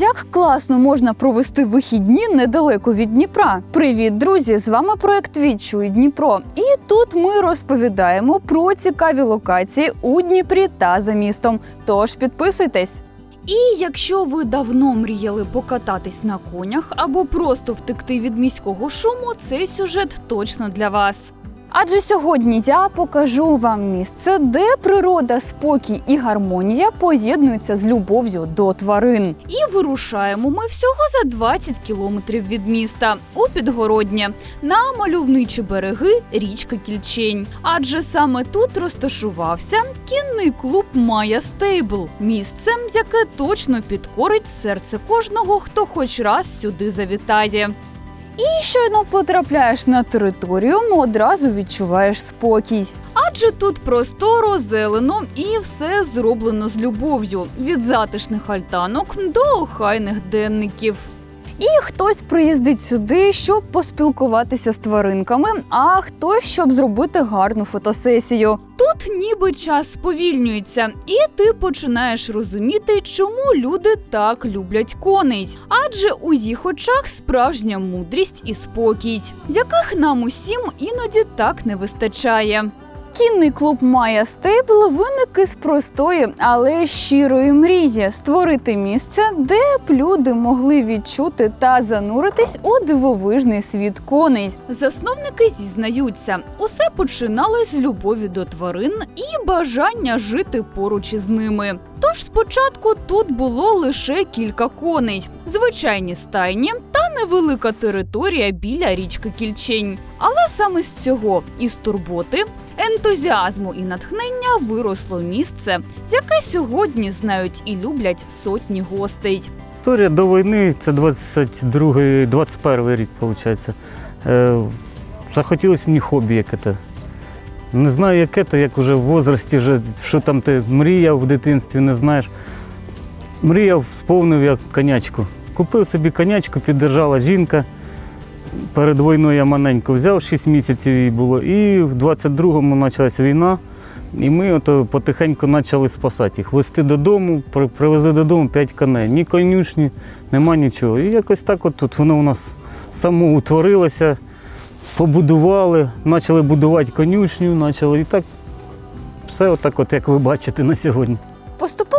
Як класно можна провести вихідні недалеко від Дніпра? Привіт, друзі! З вами проект Відчуй Дніпро. І тут ми розповідаємо про цікаві локації у Дніпрі та за містом. Тож підписуйтесь. І якщо ви давно мріяли покататись на конях або просто втекти від міського шуму, цей сюжет точно для вас. Адже сьогодні я покажу вам місце, де природа, спокій і гармонія поєднуються з любов'ю до тварин. І вирушаємо ми всього за 20 кілометрів від міста у підгороднє на мальовничі береги річки Кільчень. Адже саме тут розташувався кінний клуб Майя Стейбл, місце, яке точно підкорить серце кожного, хто хоч раз сюди завітає. І щойно потрапляєш на територію, одразу відчуваєш спокій. Адже тут просторо, зелено і все зроблено з любов'ю від затишних альтанок до охайних денників. І хтось приїздить сюди, щоб поспілкуватися з тваринками, а хтось щоб зробити гарну фотосесію. Тут ніби час сповільнюється, і ти починаєш розуміти, чому люди так люблять коней. Адже у їх очах справжня мудрість і спокій, яких нам усім іноді так не вистачає. Кінний клуб Майя Стейбл виник із простої, але щирої мрії створити місце, де б люди могли відчути та зануритись у дивовижний світ коней. Засновники зізнаються, усе починалось з любові до тварин і бажання жити поруч із ними. Тож спочатку тут було лише кілька коней, звичайні стайні та невелика територія біля річки Кільчень. Але саме з цього із турботи, ентузіазму і натхнення виросло місце, яке сьогодні знають і люблять сотні гостей. Історія до війни це 22 21 рік, виходить. Е, захотілося мені хобі яке то. Не знаю, яке то, як вже в возрасті, вже, що там ти мріяв в дитинстві, не знаєш. Мріяв, сповнив як конячку. Купив собі конячку, піддержала жінка. Перед війною я маленько взяв, 6 місяців їй було. І в 22-му почалася війна. І ми ото потихеньку почали спасати їх. Везти додому, привезли додому 5 коней. Ні конюшні, нема нічого. І якось так от тут воно у нас само утворилося, побудували, почали будувати конюшню, почали і так все отак, от, як ви бачите на сьогодні.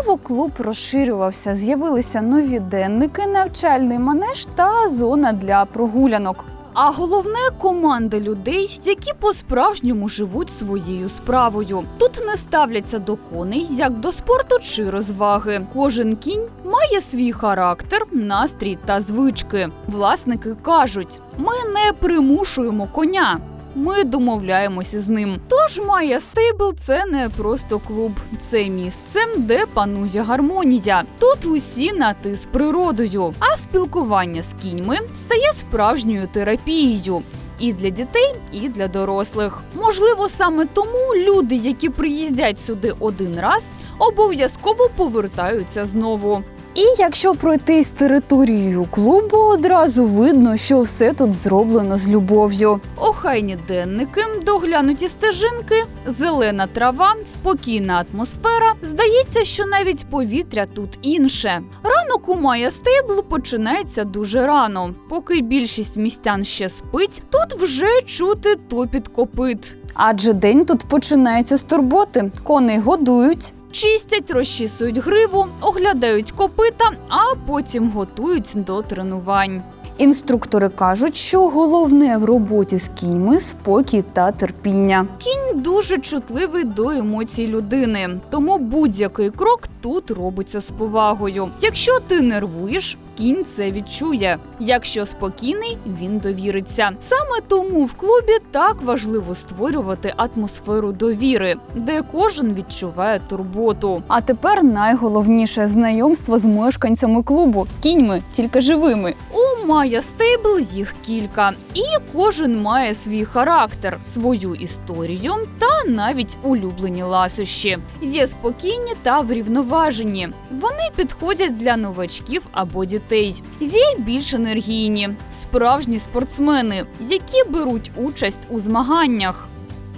Поступово клуб розширювався, з'явилися нові денники, навчальний манеж та зона для прогулянок. А головне команда людей, які по-справжньому живуть своєю справою. Тут не ставляться до коней як до спорту чи розваги. Кожен кінь має свій характер, настрій та звички. Власники кажуть: ми не примушуємо коня. Ми домовляємося з ним. Тож Майя Стейбл це не просто клуб, це місце, де панує гармонія. Тут усі на ти з природою, а спілкування з кіньми стає справжньою терапією. І для дітей, і для дорослих. Можливо, саме тому люди, які приїздять сюди один раз, обов'язково повертаються знову. І якщо пройтись територією клубу, одразу видно, що все тут зроблено з любов'ю. Охайні денники, доглянуті стежинки, зелена трава, спокійна атмосфера. Здається, що навіть повітря тут інше. Ранок у Майя Стейбл починається дуже рано. Поки більшість містян ще спить, тут вже чути топіт копит. Адже день тут починається з турботи. Коней годують. Чистять, розчісують гриву, оглядають копита, а потім готують до тренувань. Інструктори кажуть, що головне в роботі з кіньми спокій та терпіння. Кінь дуже чутливий до емоцій людини, тому будь-який крок тут робиться з повагою. Якщо ти нервуєш, кінь це відчує. Якщо спокійний, він довіриться. Саме тому в клубі так важливо створювати атмосферу довіри, де кожен відчуває турботу. А тепер найголовніше знайомство з мешканцями клубу кіньми, тільки живими. У Майя Стейбл їх кілька, і кожен має свій характер, свою історію та навіть улюблені ласощі. Є спокійні та врівноважені. Вони підходять для новачків або дітей. Є більш енергійні, справжні спортсмени, які беруть участь у змаганнях.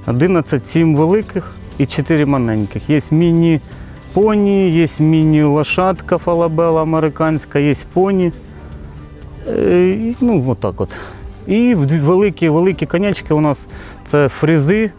11 сім великих і 4 маленьких. Є міні поні, є міні-лошадка фалабела американська, є поні. Е, Ну, отак от. І в- великі, великі конячки у нас це фрізи.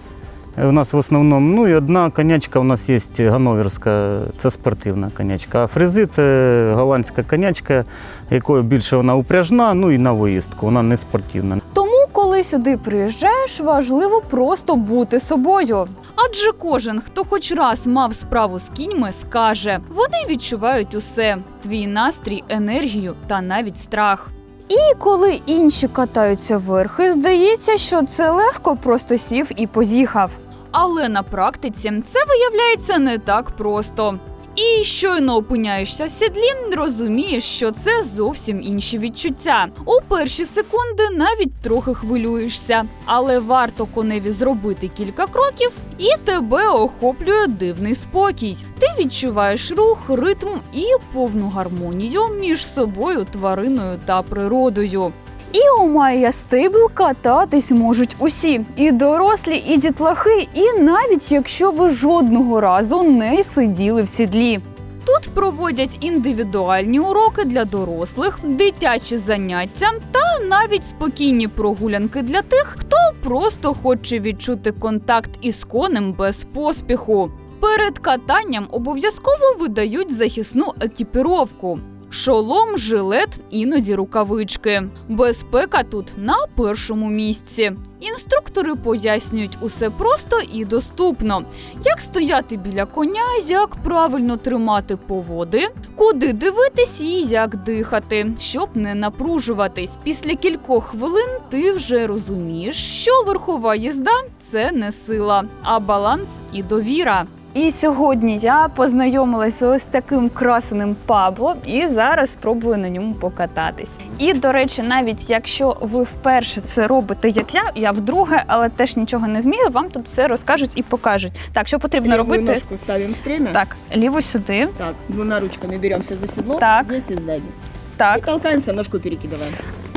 е, У нас в основному, ну і одна конячка у нас є ганноверська, це спортивна конячка. А фрізи це голландська конячка, якою більше вона упряжна, ну і на виїздку, вона не спортивна. Тому, коли сюди приїжджаєш, важливо просто бути собою. Адже кожен, хто хоч раз мав справу з кіньми, скаже: вони відчувають усе: твій настрій, енергію та навіть страх. І коли інші катаються верхи, здається, що це легко просто сів і поїхав. Але на практиці це виявляється не так просто. І щойно опиняєшся в сідлі, розумієш, що це зовсім інші відчуття. У перші секунди навіть трохи хвилюєшся, але варто коневі зробити кілька кроків, і тебе охоплює дивний спокій. Ти відчуваєш рух, ритм і повну гармонію між собою, твариною та природою. І у Майя Стейбл кататись можуть усі і дорослі, і дітлахи, і навіть якщо ви жодного разу не сиділи в сідлі. Тут проводять індивідуальні уроки для дорослих, дитячі заняття та навіть спокійні прогулянки для тих, хто просто хоче відчути контакт із конем без поспіху. Перед катанням обов'язково видають захисну екіпіровку. Шолом, жилет, іноді рукавички. Безпека тут на першому місці. Інструктори пояснюють усе просто і доступно: як стояти біля коня, як правильно тримати поводи, куди дивитись і як дихати, щоб не напружуватись. Після кількох хвилин ти вже розумієш, що верхова їзда це не сила, а баланс і довіра. І сьогодні я познайомилася з ось таким красеним Пабло, і зараз спробую на ньому покататись. І до речі, навіть якщо ви вперше це робите, як я, я вдруге, але теж нічого не вмію, вам тут все розкажуть і покажуть. Так, що потрібно Левую робити? ножку ставим в стремя. Так, ліву сюди, Так, двумя ручками беремся за седло. Так. Здесь сзади. И так. толкаемся, ножку перекидываем.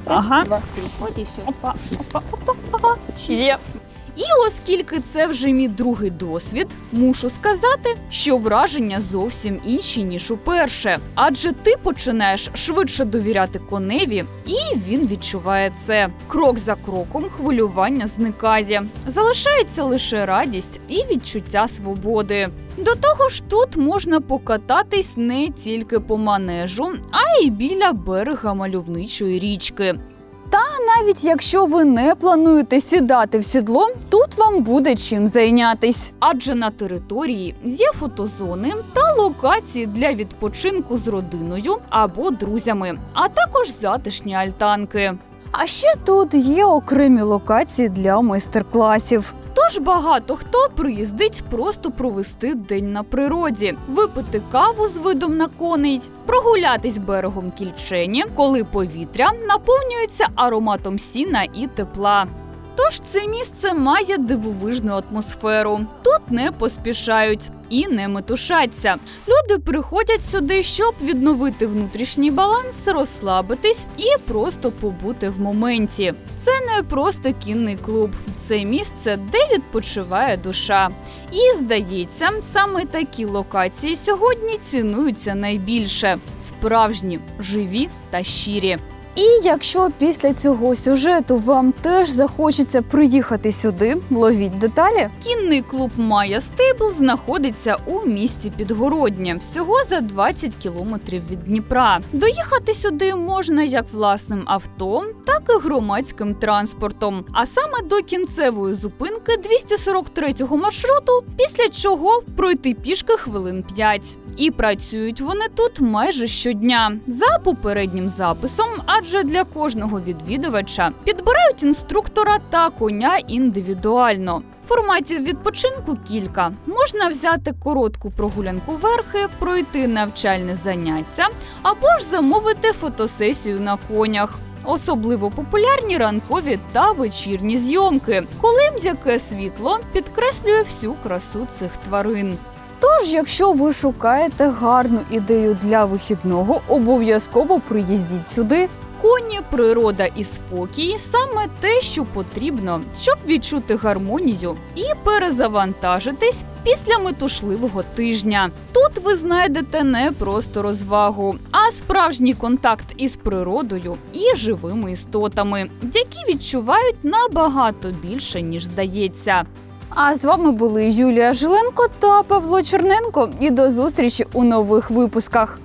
Раз, Ага. два, три. Вот и все. Опа, опа, опа, опа. Є. І оскільки це вже мій другий досвід, мушу сказати, що враження зовсім інші ніж уперше. Адже ти починаєш швидше довіряти коневі, і він відчуває це. Крок за кроком хвилювання зникає. Залишається лише радість і відчуття свободи. До того ж, тут можна покататись не тільки по манежу, а й біля берега мальовничої річки. Навіть якщо ви не плануєте сідати в сідло, тут вам буде чим зайнятись. Адже на території є фотозони та локації для відпочинку з родиною або друзями, а також затишні альтанки. А ще тут є окремі локації для майстер-класів. Тож багато хто приїздить просто провести день на природі, випити каву з видом на коней, прогулятись берегом кільчені, коли повітря наповнюється ароматом сіна і тепла. Тож це місце має дивовижну атмосферу. Тут не поспішають і не метушаться. Люди приходять сюди, щоб відновити внутрішній баланс, розслабитись і просто побути в моменті. Це не просто кінний клуб, це місце, де відпочиває душа. І здається, саме такі локації сьогодні цінуються найбільше справжні, живі та щирі. І якщо після цього сюжету вам теж захочеться приїхати сюди, ловіть деталі. Кінний клуб Майя Стейбл знаходиться у місті Підгородня, всього за 20 кілометрів від Дніпра. Доїхати сюди можна як власним авто, так і громадським транспортом. А саме до кінцевої зупинки 243-го маршруту, після чого пройти пішки хвилин 5. І працюють вони тут майже щодня за попереднім записом, адже для кожного відвідувача підбирають інструктора та коня індивідуально. Форматів відпочинку кілька. Можна взяти коротку прогулянку верхи, пройти навчальне заняття або ж замовити фотосесію на конях. Особливо популярні ранкові та вечірні зйомки, коли м'яке світло підкреслює всю красу цих тварин. Тож, якщо ви шукаєте гарну ідею для вихідного, обов'язково приїздіть сюди. Коні, природа і спокій саме те, що потрібно, щоб відчути гармонію і перезавантажитись після метушливого тижня. Тут ви знайдете не просто розвагу, а справжній контакт із природою і живими істотами, які відчувають набагато більше ніж здається. А з вами були Юлія Жиленко та Павло Черненко. І до зустрічі у нових випусках.